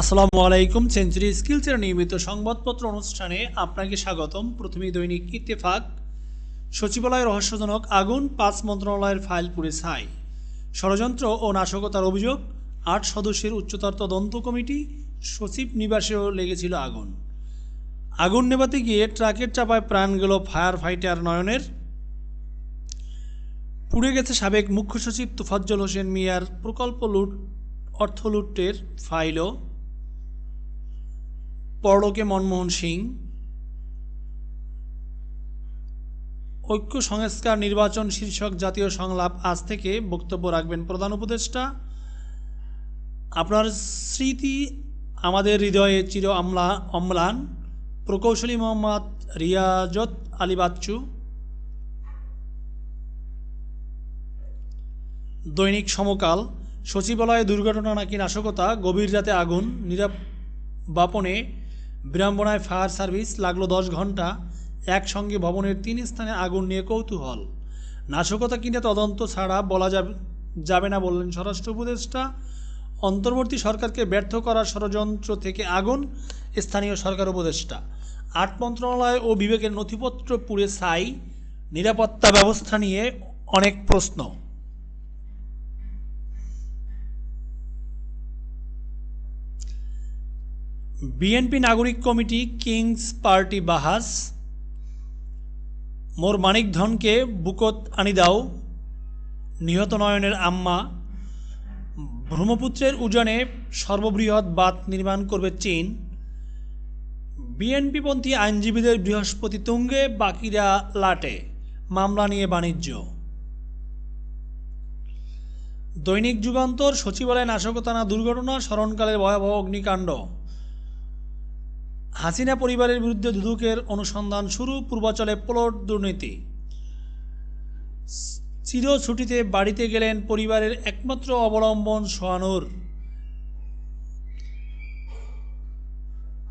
আসসালামু আলাইকুম সেঞ্চুরি স্কিলসের নিয়মিত সংবাদপত্র অনুষ্ঠানে আপনাকে স্বাগতম। প্রথমেই দৈনিক ইত্তেফাক। সচিবালয় রহস্যজনক আগুন পাঁচ মন্ত্রণালয়ের ফাইল পুড়ে ছাই। ষড়যন্ত্র ও নাশকতার অভিযোগ, আট সদস্যের উচ্চতর তদন্ত কমিটি, সচিব নিবাসেও লেগেছিল আগুন। আগুন নেভাতে গিয়ে ট্রাকের চাপায় প্রাণ গেল ফায়ার ফাইটার নয়নের। পুড়ে গেছে সাবেক মুখ্য সচিব তোফাজ্জল হোসেন মিয়ার প্রকল্প লুট, অর্থ লুটের ফাইলও। পরলোকে মনমোহন সিং, ঐক্য সংস্কার নির্বাচন শীর্ষক জাতীয় সংলাপ আজ থেকে বক্তব্য রাখবেন প্রধান উপদেষ্টা। আপনার স্মৃতি আমাদের হৃদয়ে চির আমলা, অম্লান। প্রকৌশলী মোহাম্মদ রিয়াজত আলী বাচ্চু। দৈনিক সমকাল। সচিবালয়ে দুর্ঘটনা নাকি নাশকতা, গভীর রাতে আগুন নিরাবাপনে বিড়ম্বনায় ফায়ার সার্ভিস লাগল দশ ঘণ্টা। একসঙ্গে ভবনের তিন স্থানে আগুন নিয়ে কৌতূহল। নাশকতা কিনে তদন্ত ছাড়া বলা যাবে না বললেন স্বরাষ্ট্র উপদেষ্টা। অন্তর্বর্তী সরকারকে ব্যর্থ করার ষড়যন্ত্র থেকে আগুন, স্থানীয় সরকার উপদেষ্টা। আট মন্ত্রণালয় ও বিবেকের নথিপত্র পুড়ে ছাই। নিরাপত্তা ব্যবস্থা নিয়ে অনেক প্রশ্ন। বিএনপি নাগরিক কমিটি কিংস পার্টি বাহাস মোর মানিক ধনকে বুকত আনি দাও নিহত নয়নের আম্মা ব্রহ্মপুত্রের উজানে সর্ববৃহৎ বাঁধ নির্মাণ করবে চীন বিএনপিপন্থী আইনজীবীদের বৃহস্পতি তুঙ্গে বাকিরা লাটে মামলা নিয়ে বাণিজ্য দৈনিক যুগান্তর সচিবালয় নাশকতা না দুর্ঘটনা স্মরণকালের ভয়াবহ অগ্নিকাণ্ড হাসিনা পরিবারের বিরুদ্ধে দুদকের অনুসন্ধান শুরু, পূর্বাচলে প্লট দুর্নীতি। চির ছুটিতে বাড়িতে গেলেন পরিবারের একমাত্র অবলম্বন সোহানুর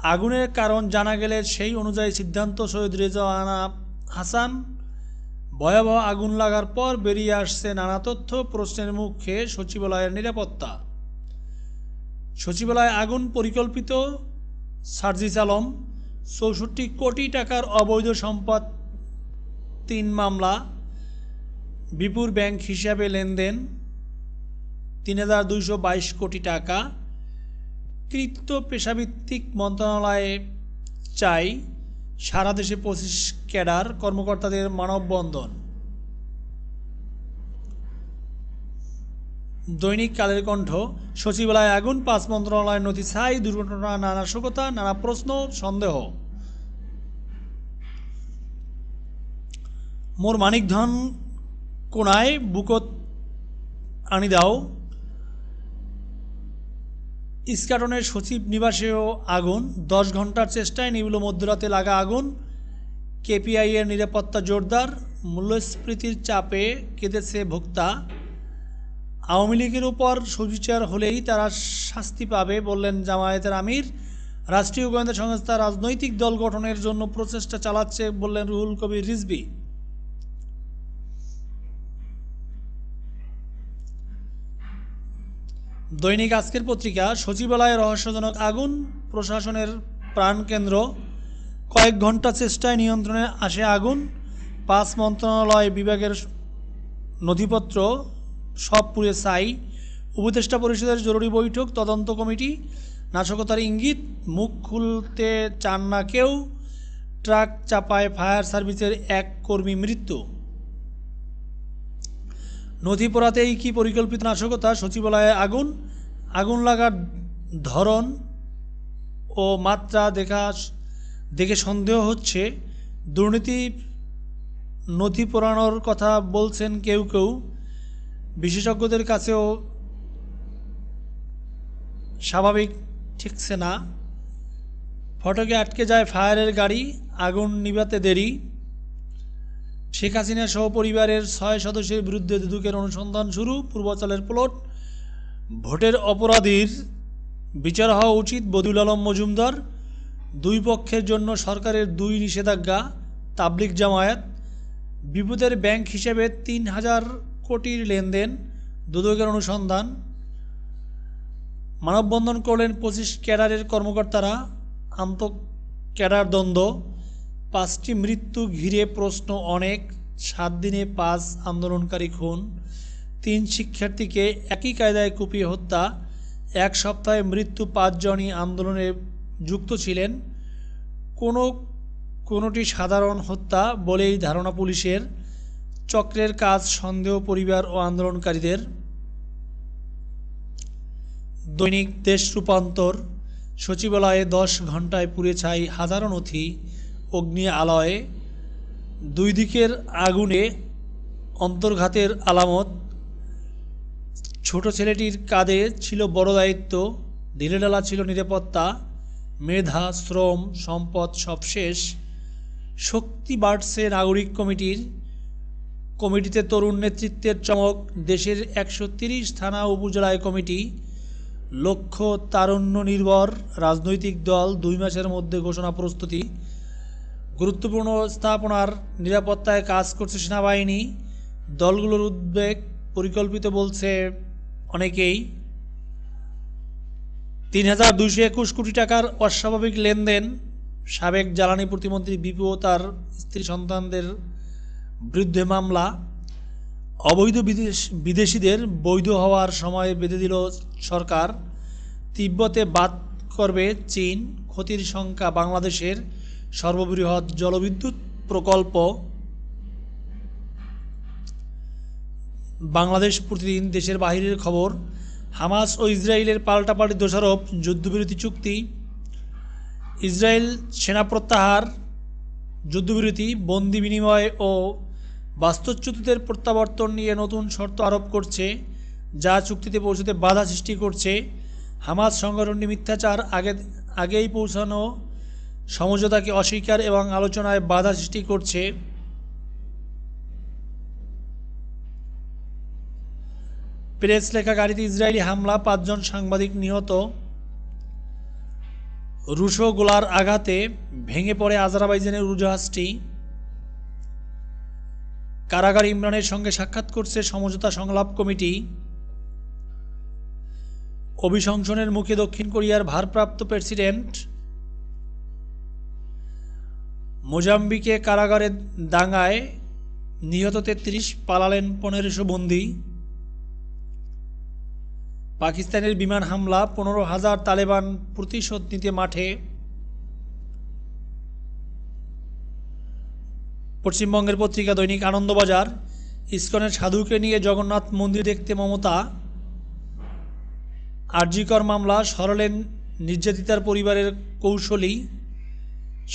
আগুনের কারণ জানা গেলে সেই অনুযায়ী সিদ্ধান্ত সৈয়দ রেজাওয়ানা হাসান। ভয়াবহ আগুন লাগার পর বেরিয়ে আসছে নানা তথ্য, প্রশ্নের মুখে সচিবালয়ের নিরাপত্তা। সচিবালয়ে আগুন পরিকল্পিত সার্জিস আলম, চৌষট্টি কোটি টাকার অবৈধ সম্পদ, তিন মামলা বিপুর ব্যাংক হিসাবে লেনদেন, তিন হাজার দুইশো বাইশ কোটি টাকা। কৃত্য পেশাভিত্তিক মন্ত্রণালয়ে চাই সারা দেশে পঁচিশ ক্যাডার কর্মকর্তাদের মানববন্ধন। দৈনিক কালের কণ্ঠ। সচিবালয়ে আগুন, পাঁচ মন্ত্রণালয়ের নথি ছাই, দুর্ঘটনা, নানা নানা প্রশ্ন, সন্দেহ। মোর মানিকধন কোনায় বুকত আনি দাও। ইস্কাটনের সচিব নিবাসেও আগুন। দশ ঘণ্টার চেষ্টায় নিবিল মধ্যরাতে লাগা আগুন। কেপিআই এর নিরাপত্তা জোরদার। মূল্যস্ফীতির চাপে কেঁদেছে ভোক্তা। আওয়ামী লীগের উপর সুবিচার হলেই তারা শাস্তি পাবে বললেন জামায়াতের আমির। রাষ্ট্রীয় গোয়েন্দা সংস্থা রাজনৈতিক দল গঠনের জন্য প্রচেষ্টা চালাচ্ছে বললেন রুহুল কবির রিজবি দৈনিক আজকের পত্রিকা, সচিবালয়ে রহস্যজনক আগুন, প্রশাসনের প্রাণকেন্দ্র, কয়েক ঘণ্টা চেষ্টায় নিয়ন্ত্রণে আসে আগুন পাঁচ মন্ত্রণালয় বিভাগের নথিপত্র সব পুড়ে ছাই উপদেষ্টা পরিষদের জরুরি বৈঠক, তদন্ত কমিটি, নাশকতার ইঙ্গিত, মুখ খুলতে চান না কেউ, ট্রাক চাপায় ফায়ার সার্ভিসের এক কর্মী মৃত্যু। নথি কি পরিকল্পিত নাশকতা? সচিবালয়ে আগুন আগুন লাগার ধরন ও মাত্রা দেখা, দেখে সন্দেহ হচ্ছে। দুর্নীতি নথি পোড়ানোর কথা বলছেন কেউ কেউ। বিশেষজ্ঞদের কাছেও স্বাভাবিক ঠিকছে না। ফটকে আটকে যায় ফায়ারের গাড়ি, আগুন নিভাতে দেরি। শেখ হাসিনা সহ পরিবারের ছয় সদস্যের বিরুদ্ধে দুদুকের অনুসন্ধান শুরু, পূর্বাচলের প্লট। ভোটের অপরাধীর বিচার হওয়া উচিত বদিউল আলম মজুমদার। দুই পক্ষের জন্য সরকারের দুই নিষেধাজ্ঞা তাবলিক জামায়াত। বিপদের ব্যাংক হিসেবে তিন হাজার কোটির লেনদেন, দুদকের অনুসন্ধান, মানববন্ধন করলেন পঁচিশ ক্যাডারের কর্মকর্তারা, আন্ত ক্যাডার দ্বন্দ্ব, পাঁচটি মৃত্যু ঘিরে প্রশ্ন অনেক, সাত দিনে পাঁচ আন্দোলনকারী খুন, তিন শিক্ষার্থীকে একই কায়দায় কুপিয়ে হত্যা, এক সপ্তাহে মৃত্যু পাঁচজনই আন্দোলনে যুক্ত ছিলেন। কোনো, কোনোটি সাধারণ হত্যা বলেই ধারণা পুলিশের চক্রের কাজ সন্দেহ পরিবার ও আন্দোলনকারীদের। দৈনিক দেশ রূপান্তর, সচিবালয়ে দশ ঘন্টায় পুড়ে ছাই হাজারো নথি, অগ্নি আলয়ে, দুই দিকের আগুনে অন্তর্ঘাতের আলামত। ছোট ছেলেটির কাঁধে ছিল বড় দায়িত্ব ঢিলেঢালা ছিল নিরাপত্তা, মেধা, শ্রম, সম্পদ সব শেষ। শক্তি বাড়ছে নাগরিক কমিটির কমিটিতে তরুণ নেতৃত্বের চমক, দেশের একশো তিরিশ থানা উপজেলায় কমিটি, লক্ষ্য তারুণ্য নির্ভর রাজনৈতিক দল দুই মাসের মধ্যে ঘোষণা প্রস্তুতি, গুরুত্বপূর্ণ স্থাপনার নিরাপত্তায় কাজ করছে সেনাবাহিনী, দলগুলোর উদ্বেগ পরিকল্পিত বলছে অনেকেই। তিন হাজার দুইশো একুশ কোটি টাকার অস্বাভাবিক লেনদেন, সাবেক জ্বালানি প্রতিমন্ত্রী বিপু তার স্ত্রী সন্তানদের বিরুদ্ধে মামলা। অবৈধ বিদেশ, বিদেশিদের বৈধ হওয়ার সময় বেঁধে দিল সরকার। তিব্বতে বাদ করবে চীন। ক্ষতির সংখ্যা বাংলাদেশের সর্ববৃহৎ জলবিদ্যুৎ প্রকল্প। বাংলাদেশ প্রতিদিন দেশের বাহিরের খবর। হামাস ও ইসরায়েলের পাল্টাপাল্টি দোষারোপ, যুদ্ধবিরতি চুক্তি। ইসরায়েল সেনা প্রত্যাহার, যুদ্ধবিরতি, বন্দি বিনিময় ও বাস্তুচ্যুতিদের প্রত্যাবর্তন নিয়ে নতুন শর্ত আরোপ করছে, যা চুক্তিতে পৌঁছতে বাধা সৃষ্টি করছে। হামাস সংগঠনটি মিথ্যাচার আগে, আগেই পৌঁছানো সমঝোতাকে অস্বীকার এবং আলোচনায় বাধা সৃষ্টি করছে। প্রেস লেখা গাড়িতে ইসরায়েলি হামলা, পাঁচজন সাংবাদিক নিহত। রুশো গোলার আঘাতে ভেঙে পড়ে আজারবাইজানের উড়োজাহাজটি কারাগার ইমরানের সঙ্গে সাক্ষাৎ করছে সমঝোতা সংলাপ কমিটি। অভিশংসনের মুখে দক্ষিণ কোরিয়ার ভারপ্রাপ্ত প্রেসিডেন্ট মোজাম্বিকে কারাগারের দাঙ্গায় নিহত তেত্রিশ, পালালেন পনেরোশো বন্দী। পাকিস্তানের বিমান হামলা, পনেরো হাজার তালেবান প্রতিশোধ নিতে মাঠে। পশ্চিমবঙ্গের পত্রিকা দৈনিক আনন্দবাজার, ইস্কনের সাধুকে নিয়ে জগন্নাথ মন্দির দেখতে মমতা, আরজিকর মামলা, সরলেন নির্যাতিতার পরিবারের কৌশলী,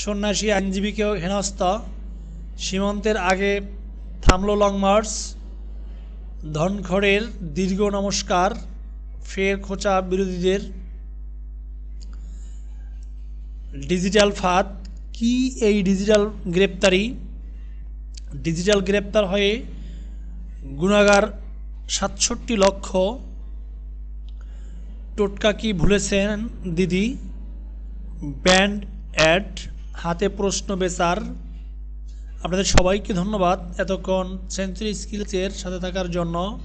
সন্ন্যাসী আইনজীবীকেও হেনস্থা, সীমান্তের আগে থামল লং মার্চ, ধনখড়ের দীর্ঘ নমস্কার, ফের খোঁচা বিরোধীদের, ডিজিটাল ফাঁদ, কি এই ডিজিটাল গ্রেপ্তারি? ডিজিটাল গ্রেপ্তার হয়ে গুণাগার সাতষট্টি লক্ষ টোটকা কি ভুলেছেন, দিদি? ব্যান্ড অ্যাড, হাতে প্রশ্ন বেচার। আপনাদের সবাইকে ধন্যবাদ এতক্ষণ সেঞ্চুরি স্কিলসের সাথে থাকার জন্য।